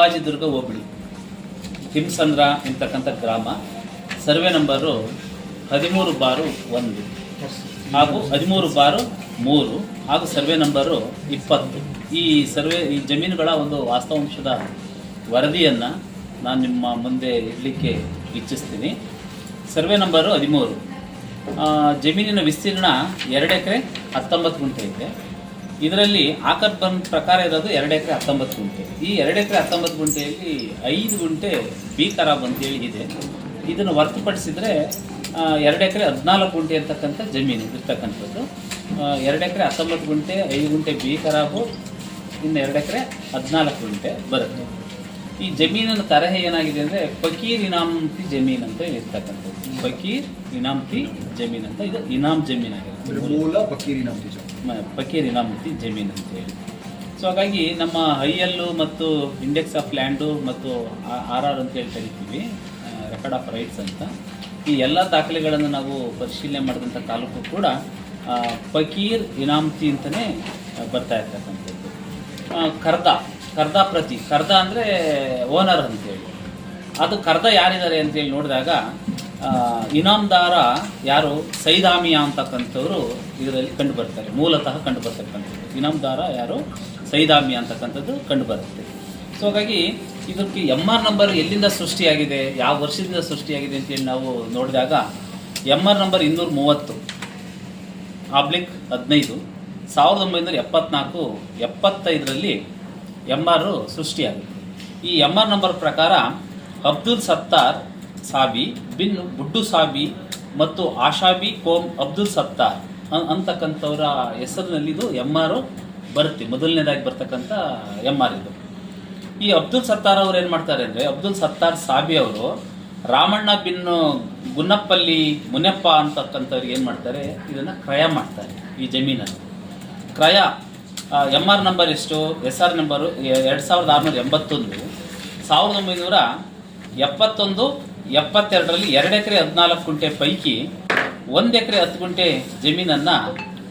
ಶಿವಾಜಿದುರ್ಗ ಹೋಬಳಿ ಹಿಂಸಂದ್ರ ಎಂತಕ್ಕಂಥ ಗ್ರಾಮ. Survey number ಹದಿಮೂರು ಬಾರು ಒಂದು ಹಾಗೂ ಹದಿಮೂರು ಬಾರು ಮೂರು ಹಾಗೂ ಸರ್ವೆ ನಂಬರು ಇಪ್ಪತ್ತು. ಈ ಸರ್ವೆ, ಈ ಜಮೀನುಗಳ ಒಂದು ವಾಸ್ತವಾಂಶದ ವರದಿಯನ್ನು ನಾನು ನಿಮ್ಮ ಮುಂದೆ ಇಡಲಿಕ್ಕೆ ಇಚ್ಛಿಸ್ತೀನಿ. ಸರ್ವೆ ನಂಬರು ಹದಿಮೂರು. ಜಮೀನಿನ ವಿಸ್ತೀರ್ಣ ಎರಡು ಎಕರೆ, ಹತ್ತೊಂಬತ್ತು ಗುಂಟೆ ಇದೆ. ಇದರಲ್ಲಿ ಆಕರ್ ಬರ್ನ್ ಪ್ರಕಾರ ಇರೋದು ಎರಡು ಎಕರೆ ಹತ್ತೊಂಬತ್ತು ಗುಂಟೆ. ಈ ಎರಡು ಎಕರೆ ಹತ್ತೊಂಬತ್ತು ಗುಂಟೆಯಲ್ಲಿ ಐದು ಗುಂಟೆ ಬಿ ಖರಾಬ್ ಅಂತೇಳಿ ಇದೆ. ಇದನ್ನು ಹೊರತುಪಡಿಸಿದರೆ ಎರಡು ಎಕರೆ ಹದಿನಾಲ್ಕು ಗುಂಟೆ ಅಂತಕ್ಕಂಥ ಜಮೀನು ಇರ್ತಕ್ಕಂಥದ್ದು. ಎರಡು ಎಕರೆ ಹತ್ತೊಂಬತ್ತು ಗುಂಟೆ, ಐದು ಗುಂಟೆ ಬಿ ಖರಾಬು, ಇನ್ನು ಎರಡು ಎಕರೆ ಹದಿನಾಲ್ಕು ಗುಂಟೆ ಬರುತ್ತೆ. ಈ ಜಮೀನಿನ ತರಹ ಏನಾಗಿದೆ ಅಂದರೆ ಫಕೀರ್ ಇನಾಮತಿ ಜಮೀನ್ ಅಂತ ಇರ್ತಕ್ಕಂಥದ್ದು ಫಕೀರ್ ಇನಾಮ್ತಿ ಜಮೀನ್ ಅಂತ ಇದು ಇನಾಮ್ ಜಮೀನಾಗಿರುತ್ತೆ ಮೂಲ ಫಕೀರ್ ಮ- ಫಕೀರ್ ಇನಾಮತಿ ಜಮೀನ್ ಅಂತ ಹೇಳಿ. ಸೊ ಹಾಗಾಗಿ ನಮ್ಮ ಐಎಲ್ಲು ಮತ್ತು ಇಂಡೆಕ್ಸ್ ಆಫ್ ಲ್ಯಾಂಡು ಮತ್ತು ಆರ್ ಆರ್ ಅಂತ ಹೇಳಿ ಕರಿತೀವಿ ರೆಕಾರ್ಡ್ ಆಫ್ ರೈಟ್ಸ್ ಅಂತ. ಈ ಎಲ್ಲ ದಾಖಲೆಗಳನ್ನು ನಾವು ಪರಿಶೀಲನೆ ಮಾಡಿದಂಥ ತಾಲೂಕು ಕೂಡ ಫಕೀರ್ ಇನಾಮ್ತಿ ಅಂತಲೇ ಬರ್ತಾ ಇರ್ತಕ್ಕಂಥದ್ದು. ಕರ್ದ ಕರ್ದ ಪ್ರತಿ, ಕರ್ದ ಅಂದರೆ ಓನರ್ ಅಂತೇಳಿ. ಅದು ಕರ್ದ ಯಾರಿದ್ದಾರೆ ಅಂತೇಳಿ ನೋಡಿದಾಗ ಇನಾಮ್ದಾರ ಯಾರು? ಸೈದಾಮಿಯಾ ಅಂತಕ್ಕಂಥವ್ರು ಇದರಲ್ಲಿ ಕಂಡು ಬರ್ತಾರೆ ಮೂಲತಃ ಕಂಡು ಬರ್ತಕ್ಕಂಥದ್ದು ಇನಾಮ್ದಾರ ಯಾರು? ಸೈದಾಮಿಯಾ ಅಂತಕ್ಕಂಥದ್ದು ಕಂಡು ಬರುತ್ತೆ ಸೊ ಹಾಗಾಗಿ ಇದಕ್ಕೆ ಎಂ ಆರ್ ನಂಬರ್ ಎಲ್ಲಿಂದ ಸೃಷ್ಟಿಯಾಗಿದೆ, ಯಾವ ವರ್ಷದಿಂದ ಸೃಷ್ಟಿಯಾಗಿದೆ ಅಂತೇಳಿ ನಾವು ನೋಡಿದಾಗ ಎಂ ಆರ್ ನಂಬರ್ ಇನ್ನೂರ ಮೂವತ್ತು ಆಬ್ಲಿಕ್ ಹದಿನೈದು, ಸಾವಿರದ ಒಂಬೈನೂರ ಎಪ್ಪತ್ನಾಲ್ಕು, ಎಪ್ಪತ್ತೈದರಲ್ಲಿ ಎಂ ಆರ್ ಸೃಷ್ಟಿಯಾಗುತ್ತೆ. ಈ ಎಂ ಆರ್ ನಂಬರ್ ಪ್ರಕಾರ ಅಬ್ದುಲ್ ಸತ್ತಾರ್ ಸಾಬಿ ಬಿನ್ ಬುಡ್ಡು ಸಾಬಿ ಮತ್ತು ಆಶಾಬಿ ಕೋಮ್ ಅಬ್ದುಲ್ ಸತ್ತಾರ್ ಅಂತಕ್ಕಂಥವರ ಹೆಸರಿನಲ್ಲಿ ಇದು ಎಂ ಆರ್ ಬರುತ್ತೆ. ಮೊದಲನೇದಾಗಿ ಬರ್ತಕ್ಕಂಥ ಎಂ ಆರ್ ಇದು. ಈ ಅಬ್ದುಲ್ ಸತ್ತಾರ್ ಅವ್ರು ಏನು ಮಾಡ್ತಾರೆ ಅಂದರೆ ಅಬ್ದುಲ್ ಸತ್ತಾರ್ ಸಾಬಿ ಅವರು ರಾಮಣ್ಣ ಬಿನ್ ಗುನ್ನಪ್ಪಲ್ಲಿ ಮುನಪ್ಪ ಅಂತಕ್ಕಂಥವ್ರಿಗೆ ಏನು ಮಾಡ್ತಾರೆ? ಇದನ್ನು ಕ್ರಯ ಮಾಡ್ತಾರೆ ಈ ಜಮೀನನ್ನು. ಕ್ರಯ ಎಂ ಆರ್ ನಂಬರ್ ಎಷ್ಟು ಎಸ್ ಆರ್ ನಂಬರು ಎರಡು ಸಾವಿರದ ಆರುನೂರ ಎಂಬತ್ತೊಂದು. ಸಾವಿರದ ಒಂಬೈನೂರ ಎಪ್ಪತ್ತೊಂದು, ಎಪ್ಪತ್ತೆರಡರಲ್ಲಿ ಎರಡು ಎಕರೆ ಹದಿನಾಲ್ಕು ಗುಂಟೆ ಪೈಕಿ ಒಂದು ಎಕರೆ ಹತ್ತು ಗುಂಟೆ ಜಮೀನನ್ನು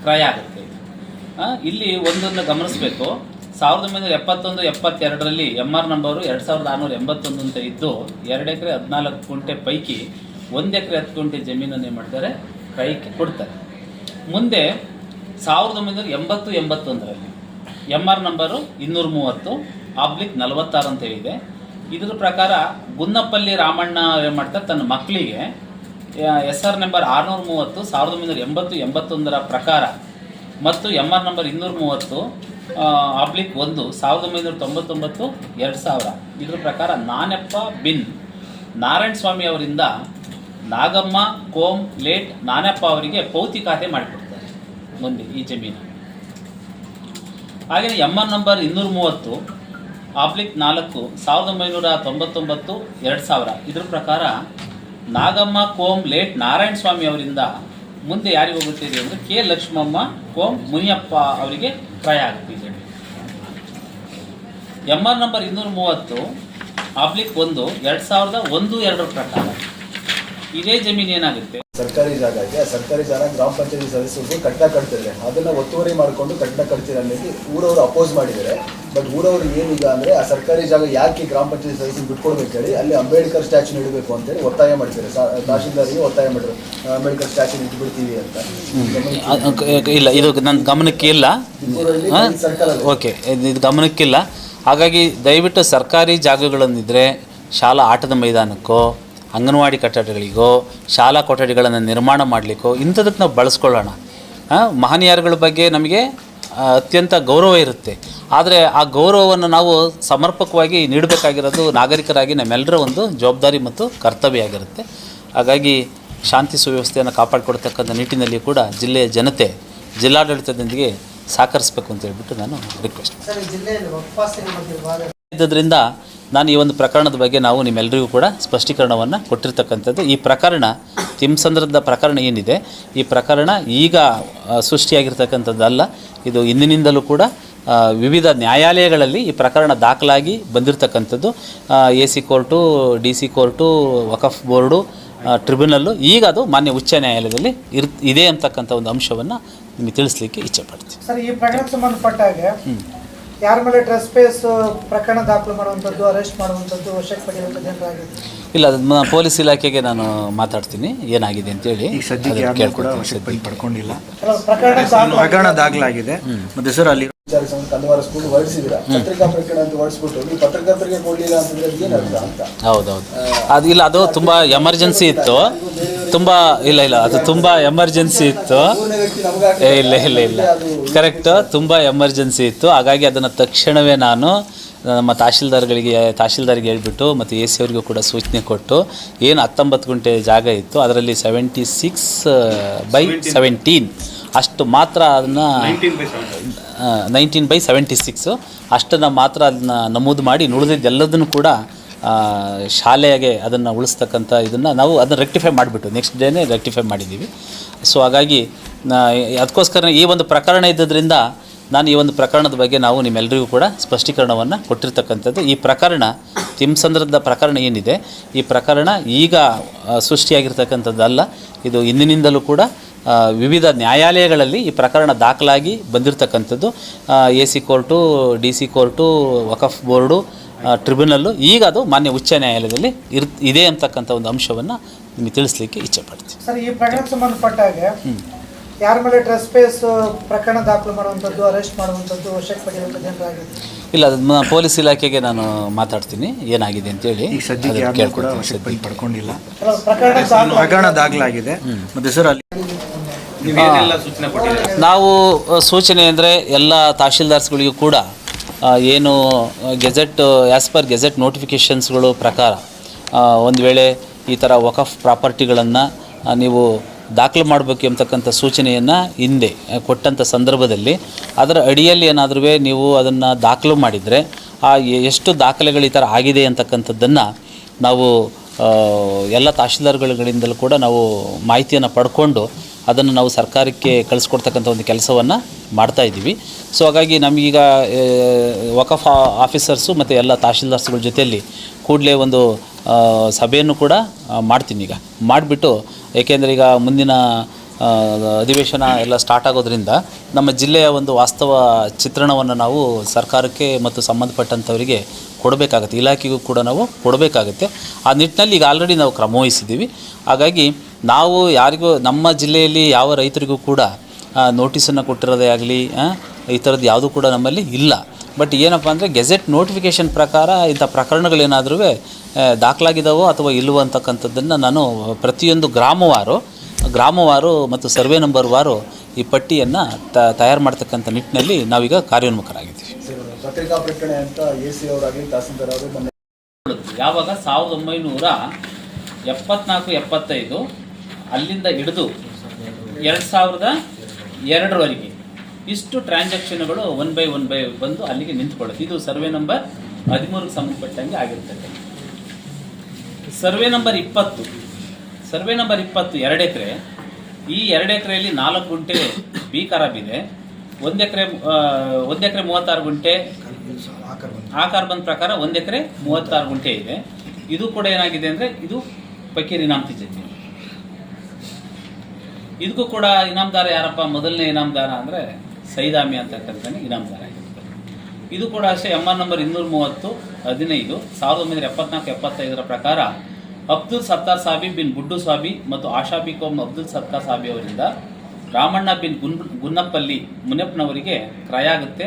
ಕ್ರಯ ಆಗುತ್ತೆ. ಇಲ್ಲಿ ಒಂದನ್ನು ಗಮನಿಸಬೇಕು. ಸಾವಿರದ ಒಂಬೈನೂರ ಎಪ್ಪತ್ತೊಂದು, ಎಪ್ಪತ್ತೆರಡರಲ್ಲಿ ಎಂ ಆರ್ ನಂಬರು ಎರಡು ಸಾವಿರದ ಆರುನೂರ ಎಂಬತ್ತೊಂದು ಅಂತ ಇದ್ದು, ಎರಡು ಎಕರೆ ಹದಿನಾಲ್ಕು ಗುಂಟೆ ಪೈಕಿ ಒಂದು ಎಕರೆ ಹತ್ತು ಗುಂಟೆ ಜಮೀನನ್ನು ಏನು ಮಾಡ್ತಾರೆ? ಕ್ರಯಕ್ಕೆ ಕೊಡ್ತಾರೆ. ಮುಂದೆ ಸಾವಿರದ ಒಂಬೈನೂರ ಎಂಬತ್ತು, ಎಂಬತ್ತೊಂದರಲ್ಲಿ ಎಂ ಆರ್ ನಂಬರು ಇನ್ನೂರ ಮೂವತ್ತು ಆಬ್ಲಿಕ್ ನಲವತ್ತಾರು ಅಂತ ಹೇಳಿದೆ. ಇದ್ರ ಪ್ರಕಾರ ಗುನ್ನಪ್ಪಲ್ಲಿ ರಾಮಣ್ಣ ಏನು ಮಾಡ್ತಾರೆ, ತನ್ನ ಮಕ್ಕಳಿಗೆ ಎಸ್ ಆರ್ ನಂಬರ್ ಆರುನೂರ ಮೂವತ್ತು ಸಾವಿರದ ಒಂಬೈನೂರ ಎಂಬತ್ತು, ಎಂಬತ್ತೊಂದರ ಪ್ರಕಾರ ಮತ್ತು ಎಂ ಆರ್ ನಂಬರ್ ಇನ್ನೂರ ಮೂವತ್ತು ಆಬ್ಲಿಕ್ ಒಂದು, ಸಾವಿರದ ಒಂಬೈನೂರ ತೊಂಬತ್ತೊಂಬತ್ತು, ಎರಡು ಸಾವಿರ. ಇದ್ರ ಪ್ರಕಾರ ನಾನೆಪ್ಪ ಬಿನ್. ನಾರಾಯಣ ಸ್ವಾಮಿ ಅವರಿಂದ ನಾಗಮ್ಮ, ಕೋಮ್, ಲೇಟ್ ನಾನಪ್ಪ ಅವರಿಗೆ ಪೌತಿ ಖಾತೆ ಮಾಡಿಕೊಡ್ತಾರೆ. ಮುಂದೆ ಈ ಜಮೀನು. ಹಾಗೆಯೇ ಎಂ ಆರ್ ನಂಬರ್ ಇನ್ನೂರ ಮೂವತ್ತು ಆಬ್ಲಿಕ್ ನಾಲ್ಕು, ಸಾವಿರದ ಒಂಬೈನೂರ ತೊಂಬತ್ತೊಂಬತ್ತು, ಎರಡು ಸಾವಿರ. ಇದ್ರ ಪ್ರಕಾರ ನಾಗಮ್ಮ ಕೋಮ್ ಲೇಟ್ ನಾರಾಯಣ ಸ್ವಾಮಿ ಅವರಿಂದ ಮುಂದೆ ಯಾರಿಗೆ ಹೋಗುತ್ತೀರಿ ಅಂದರೆ ಕೆ ಲಕ್ಷ್ಮಮ್ಮ ಕೋಮ್ ಮುನಿಯಪ್ಪ ಅವರಿಗೆ ಕ್ರಯ ಜಮೀನು ಎಂ ಆರ್ ನಂಬರ್ ಇನ್ನೂರ ಮೂವತ್ತು ಆಬ್ಲಿಕ್ ಒಂದು, ಎರಡು ಸಾವಿರದ ಒಂದು, ಎರಡರ ಪ್ರಕಾರ. ಇದೇ ಜಮೀನು ಏನಾಗುತ್ತೆ? ಸರ್ಕಾರಿ ಜಾಗ ಇದೆ. ಆ ಸರ್ಕಾರಿ ಜಾಗ ಗ್ರಾಮ ಪಂಚಾಯತಿ ಸದಸ್ಯರು ಕಟ್ಟಡ ಕಟ್ತಿದ್ದಾರೆ. ಅದನ್ನ ಒತ್ತುವರಿ ಮಾಡಿಕೊಂಡು ಕಟ್ಟಡ ಕಟ್ತೀರ ಅನ್ನೋದು ಊರವರು ಅಪೋಸ್ ಮಾಡಿದ್ದಾರೆ. ಬಟ್ ಊರವರು ಏನಿಲ್ಲ ಅಂದರೆ ಆ ಸರ್ಕಾರಿ ಜಾಗ ಯಾಕೆ ಗ್ರಾಮ ಪಂಚಾಯತಿ ಸದಸ್ಯರು ಬಿಟ್ಕೊಡ್ಬೇಕು ಹೇಳಿ ಅಲ್ಲಿ ಅಂಬೇಡ್ಕರ್ ಸ್ಟ್ಯಾಚು ನೀಡಬೇಕು ಅಂತೇಳಿ ಒತ್ತಾಯ ಮಾಡ್ತಾರೆ ತಹಶೀಲ್ದಾರಿಗೆ ಒತ್ತಾಯ ಮಾಡಿದ್ರು. ಅಂಬೇಡ್ಕರ್ ಸ್ಟ್ಯಾಚು ಇಟ್ಬಿಡ್ತೀವಿ ಅಂತ. ಇಲ್ಲ ಇದು ನನ್ನ ಗಮನಕ್ಕೆ ಇಲ್ಲ. ಓಕೆ ಇದು ಗಮನಕ್ಕಿಲ್ಲ. ಹಾಗಾಗಿ ದಯವಿಟ್ಟು ಸರ್ಕಾರಿ ಜಾಗಗಳನ್ನಿದ್ರೆ ಶಾಲಾ ಆಟದ ಮೈದಾನಕ್ಕೋ ಅಂಗನವಾಡಿ ಕಟ್ಟಡಗಳಿಗೋ ಶಾಲಾ ಕೊಠಡಿಗಳನ್ನು ನಿರ್ಮಾಣ ಮಾಡಲಿಕ್ಕೋ ಇಂಥದಕ್ಕೆ ನಾವು ಬಳಸ್ಕೊಳ್ಳೋಣ. ಮಹನೀಯರುಗಳ ಬಗ್ಗೆ ನಮಗೆ ಅತ್ಯಂತ ಗೌರವ ಇರುತ್ತೆ. ಆದರೆ ಆ ಗೌರವವನ್ನು ನಾವು ಸಮರ್ಪಕವಾಗಿ ನೀಡಬೇಕಾಗಿರೋದು ನಾಗರಿಕರಾಗಿ ನಮ್ಮೆಲ್ಲರ ಒಂದು ಜವಾಬ್ದಾರಿ ಮತ್ತು ಕರ್ತವ್ಯ ಆಗಿರುತ್ತೆ. ಹಾಗಾಗಿ ಶಾಂತಿ ಸುವ್ಯವಸ್ಥೆಯನ್ನು ಕಾಪಾಡಿಕೊಡ್ತಕ್ಕಂಥ ನಿಟ್ಟಿನಲ್ಲಿ ಕೂಡ ಜಿಲ್ಲೆಯ ಜನತೆ ಜಿಲ್ಲಾಡಳಿತದೊಂದಿಗೆ ಸಹಕರಿಸಬೇಕು ಅಂತ ಹೇಳ್ಬಿಟ್ಟು ನಾನು ರಿಕ್ವೆಸ್ಟ್ ಇದ್ದರಿಂದ ನಾನು ಈ ಒಂದು ಪ್ರಕರಣದ ಬಗ್ಗೆ ನಾವು ನಿಮ್ಮೆಲ್ಲರಿಗೂ ಕೂಡ ಸ್ಪಷ್ಟೀಕರಣವನ್ನು ಕೊಟ್ಟಿರ್ತಕ್ಕಂಥದ್ದು. ಈ ಪ್ರಕರಣ ತಿಮ್ಸಂದ್ರದ ಪ್ರಕರಣ ಏನಿದೆ? ಈ ಪ್ರಕರಣ ಈಗ ಸೃಷ್ಟಿಯಾಗಿರ್ತಕ್ಕಂಥದ್ದಲ್ಲ. ಇದು ಇಂದಿನಿಂದಲೂ ಕೂಡ ವಿವಿಧ ನ್ಯಾಯಾಲಯಗಳಲ್ಲಿ ಈ ಪ್ರಕರಣ ದಾಖಲಾಗಿ ಬಂದಿರತಕ್ಕಂಥದ್ದು. A C court D C court Wakf board tribunal ಈಗ ಅದು ಮಾನ್ಯ ಉಚ್ಚ ನ್ಯಾಯಾಲಯದಲ್ಲಿ ಇರ್ ಇದೆ ಅಂತಕ್ಕಂಥ ಒಂದು ಅಂಶವನ್ನು ನಿಮಗೆ ತಿಳಿಸ್ಲಿಕ್ಕೆ ಇಚ್ಛೆ ಪಡ್ತೀನಿ. ಯಾರ ಮೇಲೆ ಟ್ರಸ್ಟ್ ಸ್ಪೇಸ್ ಪ್ರಕರಣ ದಾಖಲು ಮಾಡುವಂಥದ್ದು ಅರೆಸ್ಟ್ ಮಾಡುವಂಥದ್ದು ವಶಕ್ಕೆ ಪಡೆಯುವಂಥದ್ದು ಏನಾಗಿದೆ ಇಲ್ಲ ಅದನ್ನ ಪೊಲೀಸ್ ಇಲಾಖೆಗೆ ನಾನು ಮಾತಾಡ್ತೀನಿ ಏನಾಗಿದೆ ಅಂತ ಹೇಳಿ ಸದ್ಯಕ್ಕೆ ಕೂಡ. ಪಡ್ಕೊಂಡಿಲ್ಲ. ಪ್ರಕರಣ ದಾಖಲು ಪ್ರಕರಣ ದಾಖಲಾಗಿದೆ. ಮತ್ತೆ ಸರ್ ಅಲ್ಲಿ ಸಂಬಂಧ ಸ್ಕೂಲ್ ಹೊರಡಿಸಿದ್ರ ಪತ್ರಿಕಾ ಪ್ರಕರಣ ಅಂತ ಹೊರಡಿಸ್ಬಿಟ್ಟು ನೀವು ಪತ್ರಕರ್ತರಿಗೆ ಕೊಡ್ಲಿಲ್ಲ ಅಂತಂದ್ರೆ ಅದು ಏನ್ ಅರ್ಥ ಅಂತ? ಹೌದೌದು. ಅದು ಇಲ್ಲ ಅದು ತುಂಬಾ ಎಮರ್ಜೆನ್ಸಿ ಇತ್ತು. ತುಂಬ ಇಲ್ಲ ಇಲ್ಲ ಅದು ತುಂಬ ಎಮರ್ಜೆನ್ಸಿ ಇತ್ತು. ಏ, ಇಲ್ಲ ಇಲ್ಲ ಇಲ್ಲ. ಕರೆಕ್ಟ್ ತುಂಬ ಎಮರ್ಜೆನ್ಸಿ ಇತ್ತು. ಹಾಗಾಗಿ ಅದನ್ನು ತಕ್ಷಣವೇ ನಾನು ನಮ್ಮ ತಹಶೀಲ್ದಾರ್ಗಳಿಗೆ ತಹಶೀಲ್ದಾರ್ಗೆ ಹೇಳ್ಬಿಟ್ಟು ಮತ್ತು ಎ ಸಿ ಅವರಿಗೂ ಕೂಡ ಸೂಚನೆ ಕೊಟ್ಟು ಏನು ಹತ್ತೊಂಬತ್ತು ಗುಂಟೆ ಜಾಗ ಇತ್ತು ಅದರಲ್ಲಿ ಸೆವೆಂಟಿ ಸಿಕ್ಸ್ ಬೈ ಸೆವೆಂಟೀನ್ ಅಷ್ಟು ಮಾತ್ರ ಅದನ್ನು ನೈನ್ಟೀನ್ ಬೈ ಸೆವೆಂಟಿ ಸಿಕ್ಸು ಅಷ್ಟನ್ನು ಮಾತ್ರ ಅದನ್ನ ನಮೂದು ಮಾಡಿ ನುಳಿದಿದ್ದೆಲ್ಲದನ್ನು ಕೂಡ ಶಾಲೆಗೆ ಅದನ್ನು ಉಳಿಸ್ತಕ್ಕಂಥ ಇದನ್ನು ನಾವು ಅದನ್ನು ರೆಕ್ಟಿಫೈ ಮಾಡಿಬಿಟ್ಟು ನೆಕ್ಸ್ಟ್ ಡೇನೇ ರೆಕ್ಟಿಫೈ ಮಾಡಿದ್ದೀವಿ ಸೊ ಹಾಗಾಗಿ ಅದಕ್ಕೋಸ್ಕರ ಈ ಒಂದು ಪ್ರಕರಣ ಇದ್ದದ್ರಿಂದ ನಾನು ಈ ಒಂದು ಪ್ರಕರಣದ ಬಗ್ಗೆ ನಾವು ನಿಮ್ಮೆಲ್ಲರಿಗೂ ಕೂಡ ಸ್ಪಷ್ಟೀಕರಣವನ್ನು ಕೊಟ್ಟಿರ್ತಕ್ಕಂಥದ್ದು. ಈ ಪ್ರಕರಣ ತಿಮ್ಸಂದ್ರದ ಪ್ರಕರಣ ಏನಿದೆ? ಈ ಪ್ರಕರಣ ಈಗ ಸೃಷ್ಟಿಯಾಗಿರ್ತಕ್ಕಂಥದ್ದಲ್ಲ. ಇದು ಇಂದಿನಿಂದಲೂ ಕೂಡ ವಿವಿಧ ನ್ಯಾಯಾಲಯಗಳಲ್ಲಿ ಈ ಪ್ರಕರಣ ದಾಖಲಾಗಿ ಬಂದಿರತಕ್ಕಂಥದ್ದು. A C court, D C court, Wakf board tribunal ಈಗ ಅದು ಮಾನ್ಯ ಉಚ್ಚ ನ್ಯಾಯಾಲಯದಲ್ಲಿ ಇರ್ ಇದೆ ಅಂತಕ್ಕಂಥ ಒಂದು ಅಂಶವನ್ನು ನಿಮಗೆ ತಿಳಿಸ್ಲಿಕ್ಕೆ ಇಚ್ಛೆ ಪಡ್ತೀನಿ. ಸರ್ ಈ ಪ್ರಕರಣ ಸಂಬಂಧಪಟ್ಟಾಗೆ ಯಾರ ಮೇಲೆ ಟ್ರಸ್ ಪೇಸ್ ಪ್ರಕರಣ ದಾಖಲು ಮಾಡುವಂಥದ್ದು ಅರೆಸ್ಟ್ ಮಾಡುವಂಥದ್ದು ವಶಕ್ಕೆ ಪಡೆಯುವಂಥದ್ದು ಇಲ್ಲ ಅದನ್ನ ಪೊಲೀಸ್ ಇಲಾಖೆಗೆ ನಾನು ಮಾತಾಡ್ತೀನಿ ಏನಾಗಿದೆ ಅಂತೇಳಿ ಈಗ ಸದ್ಯಕ್ಕೆ ಅದನ್ನ ಯಾರನ್ನೂ ಕೂಡ ಕೇಳ್ಕೊತೀನಿ. ವಶಕ್ಕೆ ಪಡಿ- ಪಡ್ಕೊಂಡಿಲ್ಲ. ಪ್ರಕರಣ ದಾಖಲು ಪ್ರಕರಣ ದಾಖಲಾಗಿದೆ. ಮತ್ತೆ ಸರ್ ಅಲ್ಲಿ ನಾವು ಅ, ಸೂಚನೆ ಅಂದರೆ ಎಲ್ಲ ತಹಶೀಲ್ದಾರ್ಸ್ಗಳಿಗೂ ಕೂಡ ಏನು ಗೆಜೆಟ್ ಆ್ಯಸ್ ಪರ್ ಗೆಜೆಟ್ ನೋಟಿಫಿಕೇಷನ್ಸ್ಗಳು ಪ್ರಕಾರ ಒಂದು ವೇಳೆ ಈ ಥರ ವಕಫ್ ಪ್ರಾಪರ್ಟಿಗಳನ್ನು ನೀವು ದಾಖಲು ಮಾಡಬೇಕು ಎಂಬತಕ್ಕಂಥ ಸೂಚನೆಯನ್ನು ಹಿಂದೆ ಕೊಟ್ಟಂಥ ಸಂದರ್ಭದಲ್ಲಿ, ಅದರ ಅಡಿಯಲ್ಲಿ ಏನಾದರೂ ನೀವು ಅದನ್ನು ದಾಖಲು ಮಾಡಿದರೆ, ಆ ಎಷ್ಟು ದಾಖಲೆಗಳು ಈ ಥರ ಆಗಿದೆ ಅಂತಕ್ಕಂಥದ್ದನ್ನು ನಾವು ಎಲ್ಲ ತಹಶೀಲ್ದಾರ್ಗಳಿಂದಲೂ ಕೂಡ ನಾವು ಮಾಹಿತಿಯನ್ನು ಪಡ್ಕೊಂಡು, ಅದನ್ನು ನಾವು ಸರ್ಕಾರಕ್ಕೆ ಕಳಿಸ್ಕೊಡ್ತಕ್ಕಂಥ ಒಂದು ಕೆಲಸವನ್ನು ಮಾಡ್ತಾ ಇದ್ದೀವಿ. ಸೊ ಹಾಗಾಗಿ ನಮಗೀಗ ವಕಫ್ ಆಫೀಸರ್ಸು ಮತ್ತು ಎಲ್ಲ ತಹಶೀಲ್ದಾರ್ಸ್ಗಳ ಜೊತೆಯಲ್ಲಿ ಕೂಡಲೇ ಒಂದು ಸಭೆಯನ್ನು ಕೂಡ ಮಾಡ್ತೀನಿ ಈಗ. ಮಾಡಿಬಿಟ್ಟು, ಏಕೆಂದರೆ ಈಗ ಮುಂದಿನ ಅಧಿವೇಶನ ಎಲ್ಲ ಸ್ಟಾರ್ಟ್ ಆಗೋದ್ರಿಂದ ನಮ್ಮ ಜಿಲ್ಲೆಯ ಒಂದು ವಾಸ್ತವ ಚಿತ್ರಣವನ್ನು ನಾವು ಸರ್ಕಾರಕ್ಕೆ ಮತ್ತು ಸಂಬಂಧಪಟ್ಟಂಥವರಿಗೆ ಕೊಡಬೇಕಾಗುತ್ತೆ. ಇಲಾಖೆಗೂ ಕೂಡ ನಾವು ಕೊಡಬೇಕಾಗುತ್ತೆ. ಆ ನಿಟ್ಟಿನಲ್ಲಿ ಈಗ ಆಲ್ರೆಡಿ ನಾವು ಕ್ರಮವಹಿಸಿದ್ದೀವಿ. ಹಾಗಾಗಿ ನಾವು ಯಾರಿಗೂ, ನಮ್ಮ ಜಿಲ್ಲೆಯಲ್ಲಿ ಯಾವ ರೈತರಿಗೂ ಕೂಡ ನೋಟಿಸನ್ನು ಕೊಟ್ಟಿರೋದೇ ಆಗಲಿ ಈ ಥರದ್ದು ಯಾವುದೂ ಕೂಡ ನಮ್ಮಲ್ಲಿ ಇಲ್ಲ. ಬಟ್ ಏನಪ್ಪ ಅಂದರೆ ಗೆಜೆಟ್ ನೋಟಿಫಿಕೇಷನ್ ಪ್ರಕಾರ ಇಂಥ ಪ್ರಕರಣಗಳೇನಾದರೂ ದಾಖಲಾಗಿದ್ದಾವೋ ಅಥವಾ ಇಲ್ಲವೋ ಅಂತಕ್ಕಂಥದ್ದನ್ನು ನಾನು ಪ್ರತಿಯೊಂದು ಗ್ರಾಮವಾರು ಗ್ರಾಮವಾರು ಮತ್ತು ಸರ್ವೆ ನಂಬರ್ ವಾರು ಈ ಪಟ್ಟಿಯನ್ನು ತ ತಯಾರು ಮಾಡ್ತಕ್ಕಂಥ ನಿಟ್ಟಿನಲ್ಲಿ ನಾವೀಗ ಕಾರ್ಯೋನ್ಮುಖರಾಗಿದ್ದೀವಿ. ಸರ್, ಪತ್ರಿಕಾ ಪ್ರಕರಣ ಅಂತ ಎ ಸಿ ಅವರಾಗಲಿ ತಹಸೀಲ್ದಾರ್ ಅವರು ಮೊನ್ನೆ ಯಾವಾಗ ಸಾವಿರದ ಒಂಬೈನೂರ ಎಪ್ಪತ್ನಾಲ್ಕು ಎಪ್ಪತ್ತೈದು ಅಲ್ಲಿಂದ ಹಿಡಿದು ಎರಡು ಸಾವಿರದ ಎರಡರವರೆಗೆ. ಇಷ್ಟು ಟ್ರಾನ್ಸಾಕ್ಷನ್ಗಳು ಒನ್ ಬೈ ಒನ್ ಬೈ ಬಂದು ಅಲ್ಲಿಗೆ ನಿಂತ್ಕೊಳ್ಳುತ್ತೆ. ಇದು ಸರ್ವೆ ನಂಬರ್ ಹದಿಮೂರಕ್ಕೆ ಸಂಬಂಧಪಟ್ಟಂಗೆ ಆಗಿರ್ತದೆ. ಸರ್ವೆ ನಂಬರ್ ಇಪ್ಪತ್ತು. ಸರ್ವೆ ನಂಬರ್ ಇಪ್ಪತ್ತು ಎರಡು ಎಕರೆ. ಈ ಎರಡು ಎಕರೆಯಲ್ಲಿ ನಾಲ್ಕು ಗುಂಟೆ ಬಿ ಖರಾಬ್ ಇದೆ. ಒಂದು ಎಕರೆ ಒಂದು ಎಕರೆ ಮೂವತ್ತಾರು ಗುಂಟೆ ಆಕಾರ ಬಂದ ಪ್ರಕಾರ ಒಂದು ಎಕರೆ ಮೂವತ್ತಾರು ಗುಂಟೆ ಇದೆ. ಇದು ಕೂಡ ಏನಾಗಿದೆ ಅಂದರೆ ಇದು ಫಕೀರ್ ಇನಾಮ್ತಿ ಜಮೀನು ಇದಕ್ಕೂ ಕೂಡ ಇನಾಮದಾರ ಯಾರಪ್ಪ? ಮೊದಲನೇ ಇನಾಮದಾರ ಅಂದರೆ ಸೈದಾಮಿ ಅಂತಕ್ಕಂಥನೇ ಇನಾಮದಾರ ಆಗಿರ್ತಾರೆ. ಇದು ಕೂಡ ಅಷ್ಟೇ ಎಂ ಆರ್ ನಂಬರ್ ಇನ್ನೂರ ಮೂವತ್ತು, ಹದಿನೈದು, ಸಾವಿರದ ಒಂಬೈನೂರ ಎಪ್ಪತ್ನಾಲ್ಕು, ಎಪ್ಪತ್ತೈದರ ಪ್ರಕಾರ ಅಬ್ದುಲ್ ಸತ್ತಾರ್ ಸಾಬಿ ಬಿನ್ ಬುಡ್ಡು ಸಾಬಿ ಮತ್ತು ಆಶಾ ಬಿಕೋಮ್ ಅಬ್ದುಲ್ ಸತ್ತಾರ್ ಸಾಬಿ ಅವರಿಂದ ರಾಮಣ್ಣ ಬಿನ್ ಗುನ್, ಗುನ್ನಪ್ಪಲ್ಲಿ ಮುನಿಯಪ್ಪನವರಿಗೆ ಕ್ರಯ ಆಗುತ್ತೆ.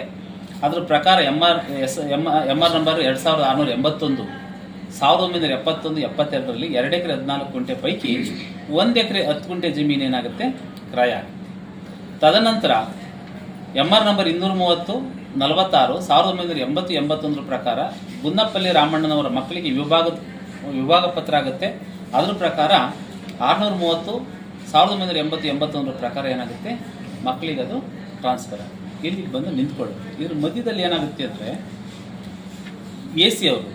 ಅದರ ಪ್ರಕಾರ M R S M M R number ಎರಡು ಸಾವಿರದ ಆರುನೂರ ಎಂಬತ್ತೊಂದು. ಸಾವಿರದ ಒಂಬೈನೂರ ಎಪ್ಪತ್ತೊಂದು, ಎಪ್ಪತ್ತೆರಡರಲ್ಲಿ ಎರಡು ಎಕರೆ ಹದಿನಾಲ್ಕು ಗುಂಟೆ ಪೈಕಿ ಒಂದು ಎಕರೆ ಹತ್ತು ಗುಂಟೆ ಜಮೀನು ಏನಾಗುತ್ತೆ? ಕ್ರಯ ಆಗುತ್ತೆ. ತದನಂತರ ಎಂ ಆರ್ ನಂಬರ್ ಇನ್ನೂರ ಮೂವತ್ತು ನಲವತ್ತಾರು, ಸಾವಿರದ ಒಂಬೈನೂರ ಎಂಬತ್ತು ಎಂಬತ್ತೊಂದರ ಪ್ರಕಾರ ಗುನ್ನಪ್ಪಲ್ಲಿ ರಾಮಣ್ಣನವರ ಮಕ್ಕಳಿಗೆ ವಿಭಾಗ ವಿಭಾಗ ಪತ್ರ ಆಗುತ್ತೆ. ಅದ್ರ ಪ್ರಕಾರ ಆರುನೂರ ಮೂವತ್ತು ಸಾವಿರದ ಒಂಬೈನೂರ ಎಂಬತ್ತು, ಎಂಬತ್ತೊಂದರ ಪ್ರಕಾರ ಏನಾಗುತ್ತೆ? ಮಕ್ಕಳಿಗೆ ಅದು ಟ್ರಾನ್ಸ್ಫರ್ ಇಲ್ಲಿಗೆ ಬಂದು ನಿಂತ್ಕೊಳ್ಳೋದು. ಇದ್ರ ಮಧ್ಯದಲ್ಲಿ ಏನಾಗುತ್ತೆ ಅಂದರೆ ಎ ಸಿ ಅವರು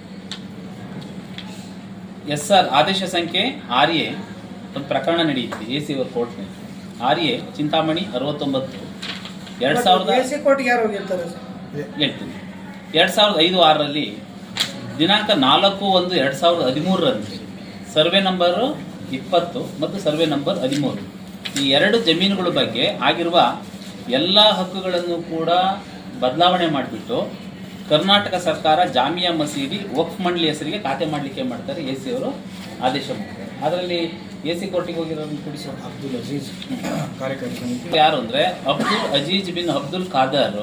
ಎಸ್ ಆರ್ ಆದೇಶ ಸಂಖ್ಯೆ ಆರ್ ಎ ಒಂದು ಪ್ರಕರಣ ನಡೆಯುತ್ತೆ ಎ ಸಿ ಅವರ ಕೋರ್ಟ್ನಲ್ಲಿ ಆರ್ ಎ ಚಿಂತಾಮಣಿ ಅರವತ್ತೊಂಬತ್ತು. ಎರಡು ಸಾವಿರದ ಹೇಳ್ತೀನಿ. ಎರಡು ಸಾವಿರದ ಐದು ಆರರಲ್ಲಿ ದಿನಾಂಕ ನಾಲ್ಕು ಒಂದು ಎರಡು ಸಾವಿರದ ಹದಿಮೂರರಂದು ಸರ್ವೆ ನಂಬರು ಇಪ್ಪತ್ತು ಮತ್ತು ಸರ್ವೆ ನಂಬರ್ ಹದಿಮೂರು. ಈ ಎರಡು ಜಮೀನುಗಳ ಬಗ್ಗೆ ಆಗಿರುವ ಎಲ್ಲ ಹಕ್ಕುಗಳನ್ನು ಕೂಡ ಬದಲಾವಣೆ ಮಾಡಿಬಿಟ್ಟು ಕರ್ನಾಟಕ ಸರ್ಕಾರ ಜಾಮಿಯಾ ಮಸೀದಿ ವಕ್ಫ್ ಮಂಡಳಿ ಹೆಸರಿಗೆ ಖಾತೆ ಮಾಡಲಿಕ್ಕೆ ಮಾಡ್ತಾರೆ ಎ ಸಿ ಅವರು ಆದೇಶ ಮಾಡ್ತಾರೆ. ಅದರಲ್ಲಿ ಎ ಸಿ ಕೋರ್ಟಿಗೆ ಹೋಗಿರೋದನ್ನು ಕೊಡಿಸೋ. ಅಬ್ದುಲ್ ಅಜೀಜ್ ಕಾರ್ಯಕರ್ತರು ಯಾರು ಅಂದರೆ Abdul Aziz bin Abdul Khader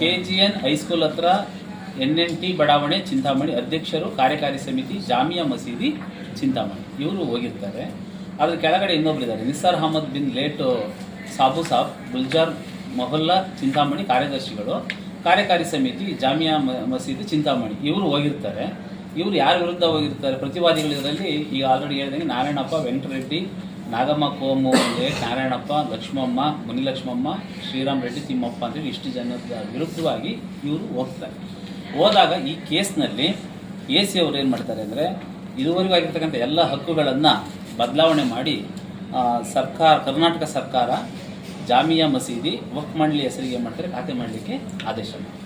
K G N high school ಹತ್ರ ಎನ್ ಎನ್ ಟಿ ಬಡಾವಣೆ ಚಿಂತಾಮಣಿ ಅಧ್ಯಕ್ಷರು ಕಾರ್ಯಕಾರಿ ಸಮಿತಿ ಜಾಮಿಯಾ ಮಸೀದಿ ಚಿಂತಾಮಣಿ. ಇವರು ಹೋಗಿರ್ತಾರೆ. ಅದ್ರ ಕೆಳಗಡೆ ಇನ್ನೊಬ್ರು ಇದ್ದಾರೆ ನಿಸಾರ್ ಅಹಮದ್ ಬಿನ್ ಲೇಟ್ ಸಾಬು ಸಾಬ್ ಗುಲ್ಜಾರ್ ಮೊಹಲ್ಲಾ ಚಿಂತಾಮಣಿ ಕಾರ್ಯದರ್ಶಿಗಳು. ಕಾರ್ಯಕಾರಿ ಸಮಿತಿ, ಜಾಮಿಯಾ ಮಸೀದಿ, ಚಿಂತಾಮಣಿ, ಇವರು ಹೋಗಿರ್ತಾರೆ. ಇವರು ಯಾರ ವಿರುದ್ಧ ಹೋಗಿರ್ತಾರೆ? ಪ್ರತಿವಾದಿಗಳು ಇದರಲ್ಲಿ ಈಗ ಆಲ್ರೆಡಿ ಹೇಳಿದಂಗೆ ನಾರಾಯಣಪ್ಪ ವೆಂಕಟರೆಡ್ಡಿ ನಾಗಮ್ಮ, ಕೋಮು ಲೇಟ್ ನಾರಾಯಣಪ್ಪ, ಲಕ್ಷ್ಮಮ್ಮ, ಮುನಿಲಕ್ಷ್ಮಮ್ಮ, ಶ್ರೀರಾಮ್ ರೆಡ್ಡಿ, ತಿಮ್ಮಪ್ಪ ಅಂತೇಳಿ ಇಷ್ಟು ಜನದ ವಿರುದ್ಧವಾಗಿ ಇವರು ಹೋಗ್ತಾರೆ. ಹೋದಾಗ ಈ ಕೇಸ್ನಲ್ಲಿ ಎ ಸಿ ಅವರು ಏನು ಮಾಡ್ತಾರೆ ಅಂದರೆ ಇದುವರೆಗೂ ಆಗಿರ್ತಕ್ಕಂಥ ಎಲ್ಲ ಹಕ್ಕುಗಳನ್ನು ಬದಲಾವಣೆ ಮಾಡಿ ಸರ್ಕಾರ, ಕರ್ನಾಟಕ ಸರ್ಕಾರ ಜಾಮಿಯಾ ಮಸೀದಿ ವಕ್ ಮಂಡಳಿ ಹೆಸರಿಗೆ ಮಾಡ್ತಾರೆ, ಖಾತೆ ಮಾಡಲಿಕ್ಕೆ ಆದೇಶ ಮಾಡ್ತಾರೆ.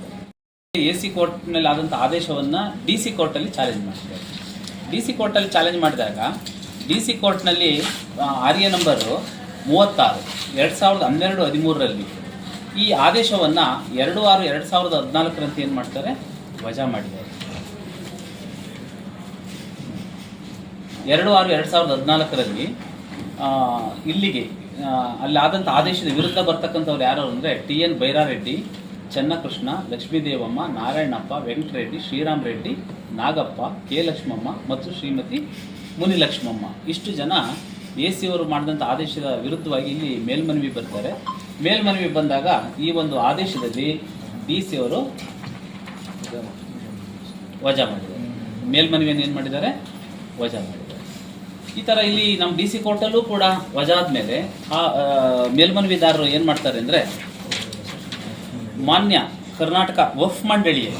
ಎ ಸಿ ಕೋರ್ಟ್ನಲ್ಲಿ ಆದಂಥ ಆದೇಶವನ್ನು ಡಿ ಸಿ ಕೋರ್ಟಲ್ಲಿ ಚಾಲೆಂಜ್ ಮಾಡ್ತಾರೆ. ಡಿ ಸಿ ಕೋರ್ಟಲ್ಲಿ ಚಾಲೆಂಜ್ ಮಾಡಿದಾಗ ಡಿ ಸಿ ಕೋರ್ಟ್ನಲ್ಲಿ ಆರ್ಯ ನಂಬರು ಮೂವತ್ತಾರು, ಎರಡು ಸಾವಿರದ ಹನ್ನೆರಡು ಹದಿಮೂರರಲ್ಲಿ ಈ ಆದೇಶವನ್ನು ಎರಡು ಆರು ಎರಡು ಸಾವಿರದ ಹದಿನಾಲ್ಕರಂತೆ ಏನು ಮಾಡ್ತಾರೆ? ವಜಾ ಮಾಡಿದ್ದಾರೆ. ಎರಡು ಆರು ಎರಡು ಸಾವಿರದ ಹದಿನಾಲ್ಕರಲ್ಲಿ ಇಲ್ಲಿಗೆ ಅಲ್ಲಿ ಆದಂಥ ಆದೇಶದ ವಿರುದ್ಧ ಬರ್ತಕ್ಕಂಥವ್ರು ಯಾರು ಅಂದರೆ T N Byrareddy, Channakrishna, Lakshmidevamma, Narayanappa, Venkatareddy, Shriram Reddy, Nagappa, K Lakshmamma ಮತ್ತು ಶ್ರೀಮತಿ ಮುನಿಲಕ್ಷ್ಮಮ್ಮ. ಇಷ್ಟು ಜನ ಎ ಸಿ ಅವರು ಮಾಡಿದಂಥ ಆದೇಶದ ವಿರುದ್ಧವಾಗಿ ಇಲ್ಲಿ ಮೇಲ್ಮನವಿ ಬರ್ತಾರೆ. ಮೇಲ್ಮನವಿ ಬಂದಾಗ ಈ ಒಂದು ಆದೇಶದಲ್ಲಿ ಡಿ ಸಿ ಅವರು ವಜಾ ಮಾಡಿದ್ದಾರೆ. ಮೇಲ್ಮನವಿಯನ್ನು ಏನು ಮಾಡಿದ್ದಾರೆ? ವಜಾ ಮಾಡಿದ್ದಾರೆ. ಈ ಥರ ಇಲ್ಲಿ ನಮ್ಮ ಡಿ ಸಿ ಕೋರ್ಟಲ್ಲೂ ಕೂಡ ವಜಾ ಆದಮೇಲೆ ಆ ಮೇಲ್ಮನವಿದಾರರು ಏನು ಮಾಡ್ತಾರೆ ಅಂದರೆ, ಮಾನ್ಯ ಕರ್ನಾಟಕ ವಫ್ ಮಂಡಳಿಯ